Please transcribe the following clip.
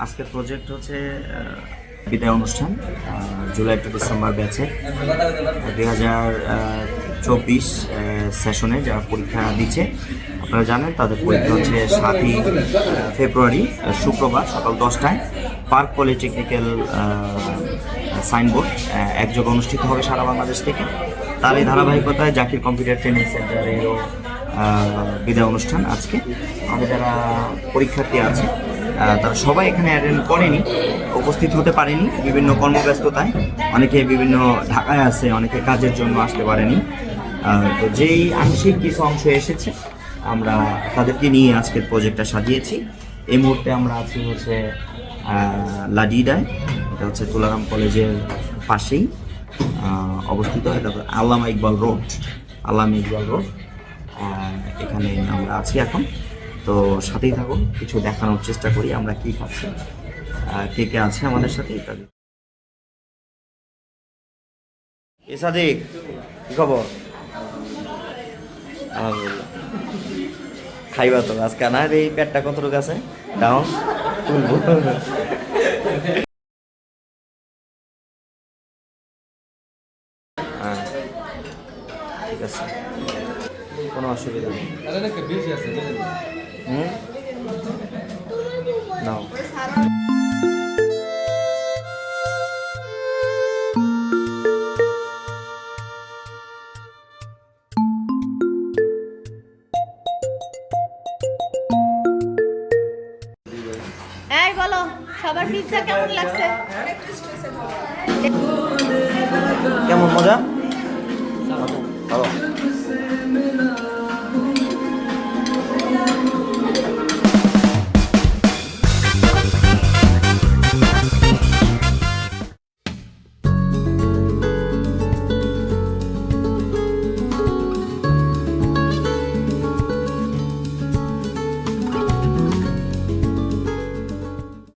আজকের প্রজেক্ট হচ্ছে বিদায় অনুষ্ঠান জুলাই টু ডিসেম্বর ব্যাচে। দুই হাজার চব্বিশ সেশনে যারা পরীক্ষা দিচ্ছে, আপনারা জানেন, তাদের পরীক্ষা হচ্ছে সাতই ফেব্রুয়ারি শুক্রবার সকাল দশটায়। পার্ক পলিটেকনিক্যাল সাইনবোর্ড একযোগে অনুষ্ঠিত হবে সারা বাংলাদেশ থেকে। তার এই ধারাবাহিকতায় জাকির কম্পিউটার ট্রেনিং সেন্টারেরও বিদায় অনুষ্ঠান আজকে। আমাদের যারা পরীক্ষার্থী আছে তারা সবাই এখানে অ্যাটেন্ড করেনি, উপস্থিত হতে পারেনি, বিভিন্ন কর্মব্যস্ততায়। অনেকে বিভিন্ন ঢাকায় আছে, অনেকে কাজের জন্য আসতে পারেনি। তো যেই আংশিক কিছু অংশ এসেছে, আমরা তাদেরকে নিয়ে আজকের প্রজেক্টটা সাজিয়েছি। এই মুহূর্তে আমরা আছি হচ্ছে লাডিডায়। এটা হচ্ছে তুলারাম কলেজের পাশেই অবস্থিত। এটা আল্লামা ইকবাল রোড, আল্লামা ইকবাল রোড। এখানে আমরা আছি এখন। তো সাথেই থাকুন, কিছু দেখানোর চেষ্টা করি আমরা কি খাচ্ছি। কে কে আছে আমাদের সাথে ইত্যাদি এ সাদিক, কি খবর? খাইবা তো, আজকে না এই পেটটা কতটুকু আছে? ডাউন। হ্যাঁ ঠিক আছে। কোনো অসুবিধা নেই। হুম। নাও বলো সবার পিৎজা কেমন লাগছে? কেমন মজা?